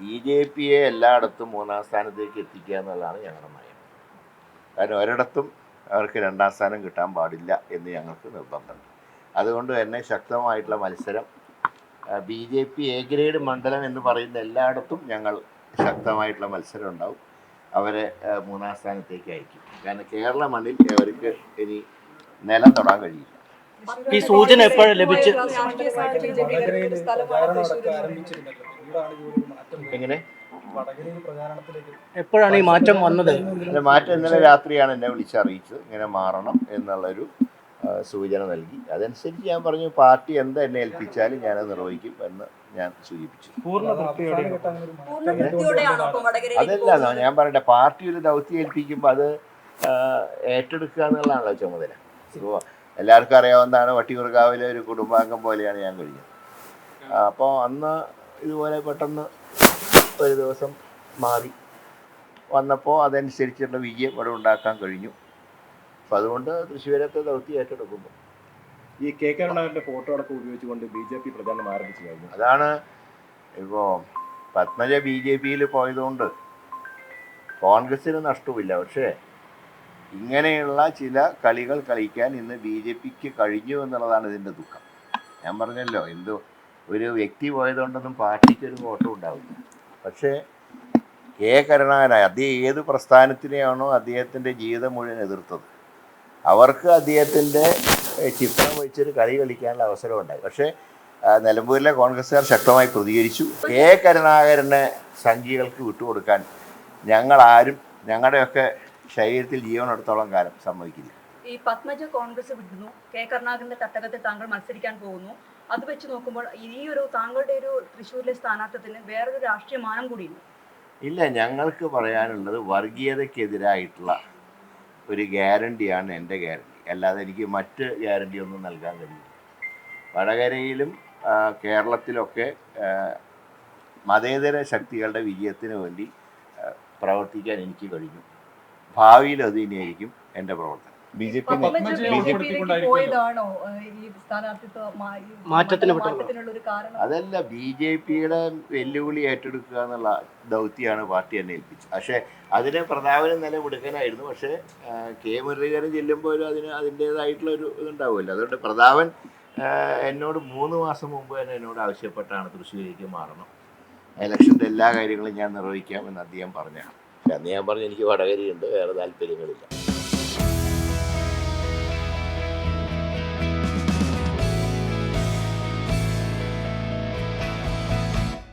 B J പിയെ എല്ലായിടത്തും മൂന്നാം സ്ഥാനത്തേക്ക് എത്തിക്കുക എന്നുള്ളതാണ് ഞങ്ങളുടെ നയം. കാരണം ഒരിടത്തും അവർക്ക് രണ്ടാം സ്ഥാനം കിട്ടാൻ പാടില്ല എന്ന് ഞങ്ങൾക്ക് നിർബന്ധമുണ്ട് അതുകൊണ്ട് തന്നെ ശക്തമായിട്ടുള്ള മത്സരം B J P A grade മണ്ഡലം എന്ന് പറയുന്ന എല്ലായിടത്തും ഞങ്ങൾ ശക്തമായിട്ടുള്ള മത്സരം ഉണ്ടാവും. അവരെ മൂന്നാം സ്ഥാനത്തേക്ക് അയക്കും. കാരണം കേരള മണ്ണിൽ അവർക്ക് ഇനി നിലം തൊടാൻ കഴിയില്ല. ഈ സൂചന എപ്പോഴും ലഭിച്ച്? എങ്ങനെ? എപ്പോഴാണ് ഈ മാറ്റം വന്നത്? മാറ്റം ഇന്നലെ രാത്രിയാണ് എന്നെ വിളിച്ചറിയിച്ചത് ഇങ്ങനെ മാറണം എന്നുള്ളൊരു സൂചന നൽകി. അതനുസരിച്ച് ഞാൻ പറഞ്ഞു പാർട്ടി എന്താ എന്നെ ഏൽപ്പിച്ചാലും ഞാനത് നിർവഹിക്കും എന്ന് ഞാൻ സൂചിപ്പിച്ചു. അതല്ല ഞാൻ പറയട്ടെ പാർട്ടി ഒരു ദൗത്യം ഏൽപ്പിക്കുമ്പോൾ അത് ഏറ്റെടുക്കുക എന്നുള്ളതാണല്ലോ ചുമതല. എല്ലാവർക്കും അറിയാവുന്നതാണ് വട്ടിയൂർക്കാവിലെ ഒരു കുടുംബാംഗം പോലെയാണ് ഞാൻ കഴിഞ്ഞത്. അപ്പോൾ അന്ന് ഇതുപോലെ പെട്ടെന്ന് ഒരു ദിവസം മാറി. വന്നപ്പോൾ അതനുസരിച്ചുള്ള വിജയം ഇവിടെ ഉണ്ടാക്കാൻ കഴിഞ്ഞു. അപ്പോൾ അതുകൊണ്ട് തൃശ്ശൂരത്തെ ദൗത്യം ഏറ്റെടുക്കുന്നു ഈ കെ കരുണാകരന്റെ ഫോട്ടോ അടക്കം ഉപയോഗിച്ചുകൊണ്ട് ബി ജെ പി പ്രചാരണം ആരംഭിച്ചു കഴിഞ്ഞു അതാണ് ഇപ്പോൾ പത്മജ ബി ജെ പിയിൽ പോയതുകൊണ്ട് കോൺഗ്രസ്സിന് നഷ്ടമില്ല പക്ഷേ ഇങ്ങനെയുള്ള ചില കളികൾ കളിക്കാൻ ഇന്ന് ബി ജെ പിക്ക് കഴിഞ്ഞു എന്നുള്ളതാണ് ഇതിന്റെ ദുഃഖം. ഞാൻ പറഞ്ഞല്ലോ എന്തോ ഒരു വ്യക്തി പോയതുകൊണ്ടൊന്നും പാർട്ടിക്ക് ഒരു കോട്ടം ഉണ്ടാവില്ല. പക്ഷേ കെ കരുണാകരായ അദ്ദേഹം ഏത് പ്രസ്ഥാനത്തിനെയാണോ അദ്ദേഹത്തിന്റെ ജീവിതം മുഴുവൻ എതിർത്തത്. അവർക്ക് അദ്ദേഹത്തിന്റെ ചിത്രം വെച്ചൊരു കളി കളിക്കാനുള്ള അവസരം ഉണ്ടായി പക്ഷേ നിലമ്പൂരിലെ കോൺഗ്രസ്സുകാർ ശക്തമായി പ്രതികരിച്ചു. കെ കരുണാകരനെ സംഘികൾക്ക് വിട്ടുകൊടുക്കാൻ ഞങ്ങളാരും ഞങ്ങളുടെയൊക്കെ ശരീരത്തിൽ ജീവനെടുത്തോളം കാലം സംഭവിക്കില്ല. ഈ പത്മജ കോൺഗ്രസ് വിടുന്നു. കെ കരുണാകരന്റെ തട്ടകത്തിൽ താങ്കൾ മത്സരിക്കാൻ പോകുന്നു. അത് വെച്ച് നോക്കുമ്പോൾ ഈ ഒരു താങ്കളുടെ ഒരു തൃശ്ശൂരിലെ സ്ഥാനാർത്ഥത്തിന് വേറൊരു രാഷ്ട്രീയ മാനം കൂടിയില്ല. ഇല്ല ഞങ്ങൾക്ക് പറയാനുള്ളത് വർഗീയതയ്ക്കെതിരായിട്ടുള്ള ഒരു ഗ്യാരണ്ടിയാണ് എന്റെ ഗ്യാരണ്ടി. അല്ലാതെ എനിക്ക് മറ്റ് ഗ്യാരണ്ടി ഒന്നും നൽകാൻ കഴിയില്ല. വടകരയിലും കേരളത്തിലൊക്കെ മതേതര ശക്തികളുടെ വിജയത്തിന് വേണ്ടി പ്രവർത്തിക്കാൻ എനിക്ക് കഴിഞ്ഞു. ഭാവിയിൽ അത് തന്നെയായിരിക്കും എന്റെ പ്രവർത്തനം. ബി ജെ പി അതല്ല ബി ജെ പിയുടെ വെല്ലുവിളി ഏറ്റെടുക്കുക എന്നുള്ള ദൗത്യമാണ് പാർട്ടി എന്നെ ഏൽപ്പിച്ചത്. പക്ഷേ അതിന് പ്രതാപനം നില കൊടുക്കാനായിരുന്നു പക്ഷേ കെ മുരളീധരൻ ചെല്ലുമ്പോൾ അതിന് അതിന്റേതായിട്ടുള്ള ഒരു ഇതുണ്ടാവുമല്ലോ. അതുകൊണ്ട് പ്രതാപൻ എന്നോട് മൂന്ന് മാസം മുമ്പ് തന്നെ എന്നോട് ആവശ്യപ്പെട്ടാണ് തൃശ്ശൂരിലേക്ക് മാറണം. ഇലക്ഷന്റെ എല്ലാ കാര്യങ്ങളും ഞാൻ നിർവഹിക്കാം എന്ന് അദ്ദേഹം പറഞ്ഞാണ് പക്ഷേ അന്ന് ഞാൻ പറഞ്ഞു എനിക്ക് വടകരയുണ്ട് വേറെ താല്പര്യങ്ങളില്ല.